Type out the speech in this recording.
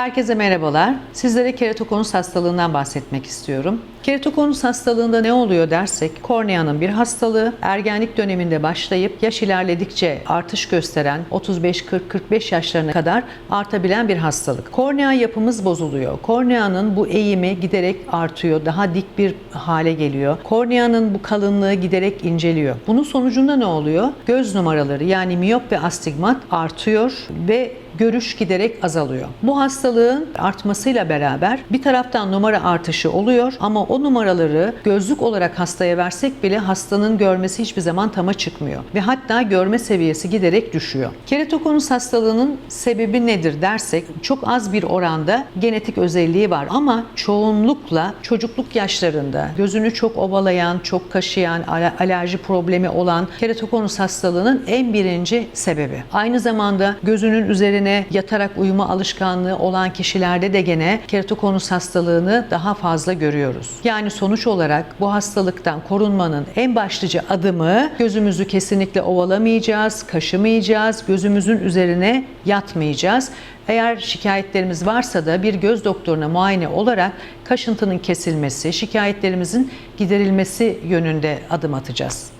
Herkese merhabalar. Sizlere keratokonus hastalığından bahsetmek istiyorum. Keratokonus hastalığında ne oluyor dersek, korneanın bir hastalığı, ergenlik döneminde başlayıp yaş ilerledikçe artış gösteren 35-40-45 yaşlarına kadar artabilen bir hastalık. Kornea yapımız bozuluyor. Korneanın bu eğimi giderek artıyor, daha dik bir hale geliyor. Korneanın bu kalınlığı giderek inceliyor. Bunun sonucunda ne oluyor? Göz numaraları yani miyop ve astigmat artıyor ve görüş giderek azalıyor. Bu hastalığın artmasıyla beraber bir taraftan numara artışı oluyor ama o numaraları gözlük olarak hastaya versek bile hastanın görmesi hiçbir zaman tama çıkmıyor ve hatta görme seviyesi giderek düşüyor. Keratokonus hastalığının sebebi nedir dersek çok az bir oranda genetik özelliği var ama çoğunlukla çocukluk yaşlarında gözünü çok ovalayan, çok kaşıyan, alerji problemi olan keratokonus hastalığının en birinci sebebi. Aynı zamanda gözünün üzerine yatarak uyuma alışkanlığı olan kişilerde de gene keratokonus hastalığını daha fazla görüyoruz. Yani sonuç olarak bu hastalıktan korunmanın en başlıca adımı gözümüzü kesinlikle ovalamayacağız, kaşımayacağız, gözümüzün üzerine yatmayacağız. Eğer şikayetlerimiz varsa da bir göz doktoruna muayene olarak kaşıntının kesilmesi, şikayetlerimizin giderilmesi yönünde adım atacağız.